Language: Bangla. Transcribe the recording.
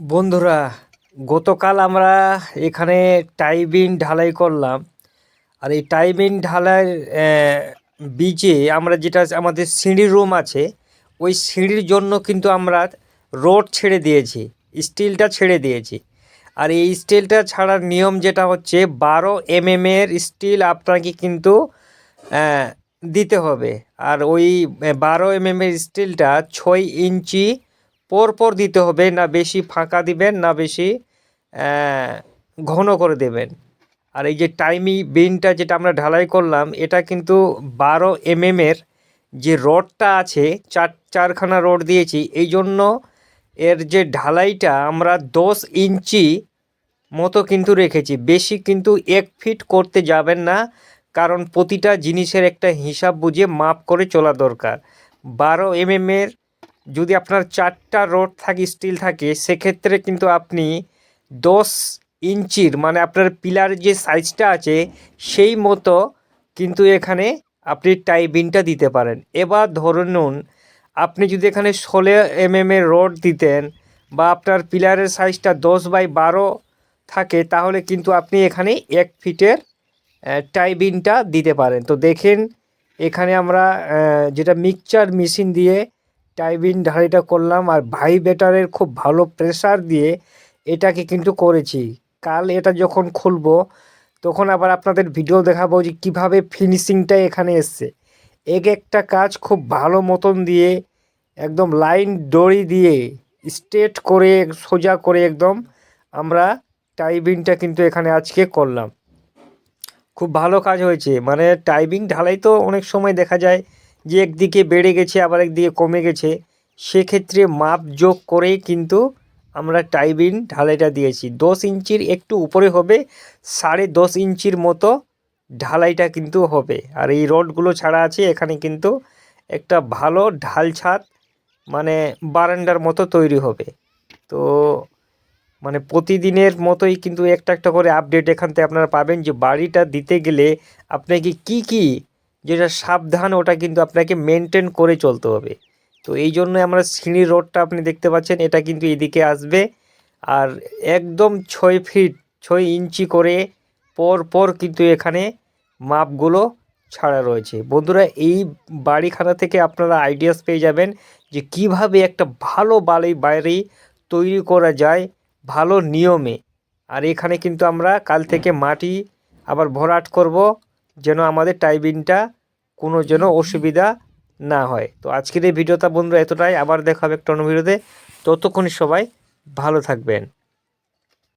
বন্ধুরা, গতকাল আমরা এখানে টাইবিন ঢালাই করলাম। আর এই টাইবিন ঢালাই বীজে আমরা যেটা, আমাদের সিঁড়ি রুম আছে, ওই সিঁড়ির জন্য কিন্তু আমরা রোড ছেড়ে দিয়েছি, স্টিলটা ছেড়ে দিয়েছি। আর এই স্টিলটা ছাড়ার নিয়ম যেটা হচ্ছে, বারো এম এর স্টিল আপনাকে কিন্তু দিতে হবে। আর ওই বারো এম এর স্টিলটা ছয় ইঞ্চি পর পর দিতে হবে, না বেশি ফাঁকা দিবেন, না বেশি ঘন করে দেবেন। আর এই যে টাইমি বিনটা যেটা আমরা ঢালাই করলাম, এটা কিন্তু বারো এম এর যে রডটা আছে, চার, চারখানা রড দিয়েছি, এই জন্য এর যে ঢালাইটা আমরা দশ ইঞ্চি মতো কিন্তু রেখেছি। বেশি কিন্তু এক ফিট করতে যাবেন না, কারণ প্রতিটা জিনিসের একটা হিসাব বুঝে মাপ করে চলা দরকার। বারো এম এর যদি আপনার চারটা রড থাকে স্টিল থাকে, সেক্ষেত্রে কিন্তু আপনি দশ ইঞ্চির মানে আপনার পিলার যে সাইজটা আছে, সেই মতো কিন্তু এখানে আপনি টাইবিনটা দিতে পারেন। এবার ধরুন আপনি যদি এখানে ষোলো এম এর রড দিতেন বা আপনার পিলারের সাইজটা দশ বাই বারো থাকে, তাহলে কিন্তু আপনি এখানে এক ফিটের টাইবিনটা দিতে পারেন। তো দেখেন, এখানে আমরা যেটা মিক্সচার মেশিন দিয়ে টাইবিন ঢালিটা করলাম আর ভাই বেটারের খুব ভালো প্রেসার দিয়ে এটাকে কিন্তু করেছি। কাল এটা যখন খুলবো, তখন আবার আপনাদের ভিডিও দেখাবো যে কীভাবে ফিনিশিংটা এখানে এসছে। এক একটা কাজ খুব ভালো মতন দিয়ে, একদম লাইন দড়ি দিয়ে স্ট্রেট করে, সোজা করে একদম আমরা টাইবিনটা কিন্তু এখানে আজকে করলাম। খুব ভালো কাজ হয়েছে। মানে টাইপিং ঢালাই তো অনেক সময় দেখা যায় যে একদিকে বেড়ে গেছে, আবার একদিকে কমে গেছে, সেক্ষেত্রে মাপ যোগ করেই কিন্তু আমরা টাইবিন ঢালাইটা দিয়েছি। দশ ইঞ্চির একটু উপরে হবে, সাড়ে দশ ইঞ্চির মতো ঢালাইটা কিন্তু হবে। আর এই রডগুলো ছাড়া আছে, এখানে কিন্তু একটা ভালো ঢাল ছাদ মানে বারান্দার মতো তৈরি হবে। তো মানে প্রতিদিনের মতোই কিন্তু একটা একটা করে আপডেট এখান থেকে আপনারা পাবেন যে বাড়িটা দিতে গেলে আপনাকে কি কি যেটা সাবধান, ওটা কিন্তু আপনাকে মেনটেন করে চলতে হবে। তো এই জন্য আমরা সিঁড়ি রোডটা আপনি দেখতে পাচ্ছেন, এটা কিন্তু এদিকে আসবে। আর একদম ছয় ফিট ছয় ইঞ্চি করে পর পর কিন্তু এখানে মাপগুলো ছাড়া রয়েছে। বন্ধুরা, এই বাড়িখানা থেকে আপনারা আইডিয়াস পেয়ে যাবেন যে কীভাবে একটা ভালো বাড়ি বাড়ি তৈরি করা যায় ভালো নিয়মে। আর এখানে কিন্তু আমরা কাল থেকে মাটি আবার ভরাট করব। যেন আমাদের টাইবিনটা কোনো যেন অসুবিধা না হয়। তো আজকের এই ভিডিওটা বন্ধুরা এতটাই। আবার দেখা হবে একটা ভিডিওতে। ততক্ষণই সবাই ভালো থাকবেন।